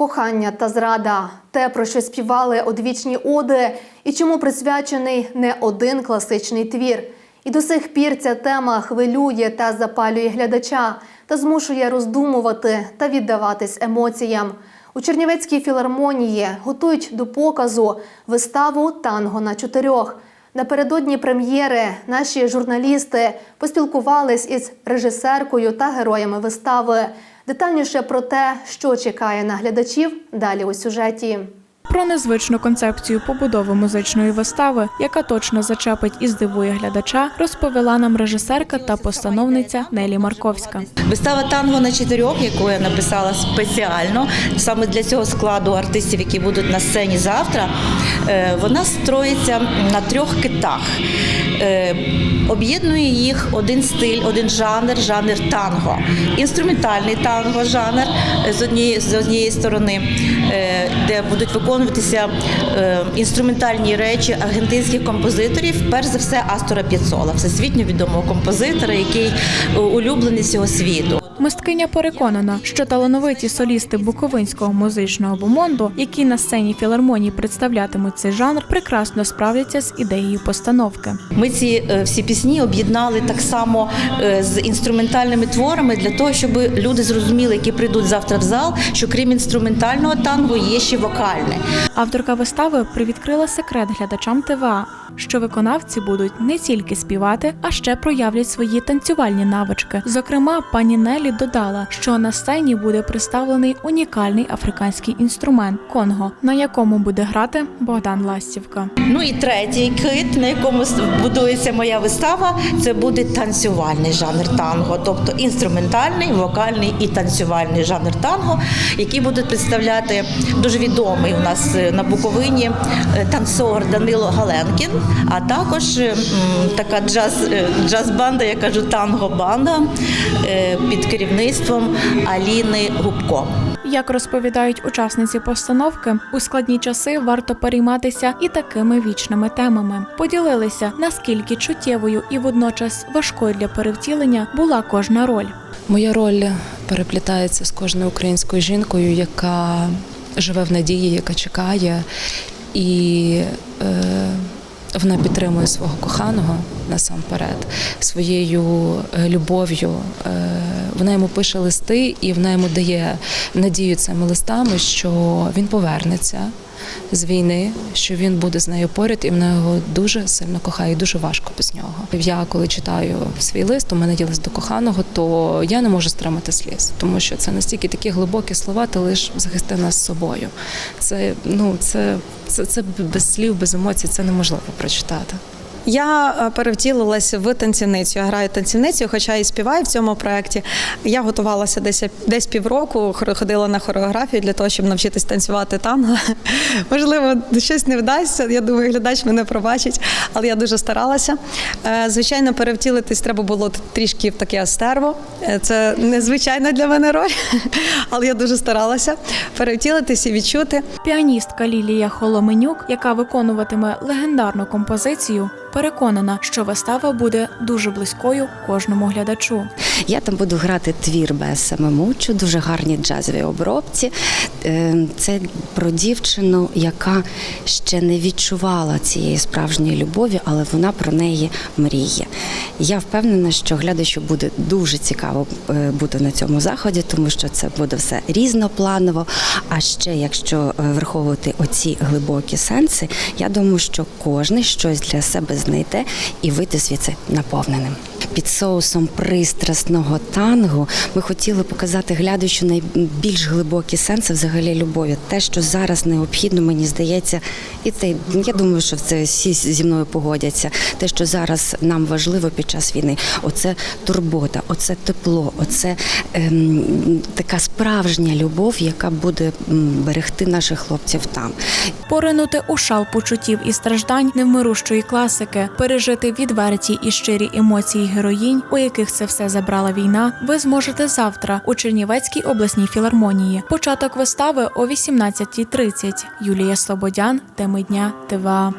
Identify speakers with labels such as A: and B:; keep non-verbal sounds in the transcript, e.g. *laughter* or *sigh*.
A: Кохання та зрада те, про що співали одвічні оди, і чому присвячений не один класичний твір. І до сих пір ця тема хвилює та запалює глядача та змушує роздумувати та віддаватись емоціям. У Чернівецькій філармонії готують до показу виставу Танго на чотирьох. Напередодні прем'єри наші журналісти поспілкувались із режисеркою та героями вистави. Детальніше про те, що чекає на глядачів, далі у сюжеті.
B: Про незвичну концепцію побудови музичної вистави, яка точно зачепить і здивує глядача, розповіла нам режисерка та постановниця Нелі Марковська.
C: Вистава танго на чотирьох, яку я написала спеціально саме для цього складу артистів, які будуть на сцені завтра. е, Вона строїться на трьох китах. Об'єднує їх один стиль, один жанр, жанр танго. Інструментальний танго жанр е, з однієї з однієї сторони, е, де будуть виконуватися е, інструментальні речі аргентинських композиторів, перш за все Астора Піцола, всесвітньо відомого композитора, який улюблений всього світу.
B: Мисткиня переконана, що талановиті солісти Буковинського музичного бомонду, які на сцені філармонії представлятимуть цей жанр, прекрасно справляться з ідеєю постановки.
C: Ми ці е, всі пісні об'єднали так само е, з інструментальними творами для того, щоб люди зрозуміли, які прийдуть завтра в зал, що крім інструментального танго є ще вокальне.
B: Авторка вистави привідкрила секрет глядачам ТВА, що виконавці будуть не тільки співати, а ще проявлять свої танцювальні навички. Зокрема, пані Нелі додала, що на сцені буде представлений унікальний африканський інструмент конго, на якому буде грати Богдан Ластівка.
C: Ну і третій кит, на якому будується моя вистава, це буде танцювальний жанр танго, тобто інструментальний, вокальний і танцювальний жанр танго, які будуть представляти дуже відомий у нас е, на Буковині е, танцор Данило Галенкін, а також така джаз, е, джаз-банда, я кажу танго-банда е, під керівництвом Аліни Губко.
B: Як розповідають учасниці постановки, у складні часи варто перейматися і такими вічними темами. Поділилися, наскільки чуттєвою і водночас важкою для перевтілення була кожна роль.
D: Моя роль переплітається з кожною українською жінкою, яка живе в надії, яка чекає, і е, вона підтримує свого коханого насамперед своєю е, любов'ю. Е, вона йому пише листи, і вона йому дає надію цими листами, що він повернеться. З війни, що він буде з нею поряд, і вона його дуже сильно кохає, і дуже важко без нього. Я коли читаю свій лист, у мене є лист до коханого, то я не можу стримати сліз, тому що це настільки такі глибокі слова, ти лиш захисти нас з собою. Це ну це, це, це без слів, без емоцій, це неможливо прочитати.
E: Я е, перевтілилася в танцівницю. Я граю танцівницю, хоча і співаю в цьому проєкті. Я готувалася десь десь півроку, ходила на хореографію для того, щоб навчитись танцювати танго. *laughs* Можливо, щось не вдасться. Я думаю, глядач мене пробачить, але я дуже старалася. Е, Звичайно, перевтілитись треба було трішки в таке стерво. Е, Це незвичайна для мене роль, *laughs* але я дуже старалася перевтілитись і відчути.
B: Піаністка Лілія Холоменюк, яка виконуватиме легендарну композицію, переконана, що вистава буде дуже близькою кожному глядачу.
F: Я там буду грати твір Беса Мемучу, дуже гарні джазові обробці. Е, Це про дівчину, яка ще не відчувала цієї справжньої любові, але вона про неї мріє. Я впевнена, що глядачу буде дуже цікаво е, бути на цьому заході, тому що це буде все різнопланово. А ще якщо е, враховувати оці глибокі сенси, я думаю, що кожен щось для себе знайде і вийти звідси наповненим. Під соусом пристрасного тангу ми хотіли показати глядачу найбільш глибокі сенси взагалі любові. Те, що зараз необхідно, мені здається, і це я думаю, що це всі зі мною погодяться. Те, що зараз нам важливо під час війни, оце турбота, оце тепло, оце ем, така справжня любов, яка буде берегти наших хлопців там.
B: Поринути у шал почуттів і страждань невмирущої класики, пережити відверті і щирі емоції героїнь, у яких це все забрала війна, ви зможете завтра у Чернівецькій обласній філармонії. Початок вистави о 18.30. Юлія Слободян, теми дня ТВА.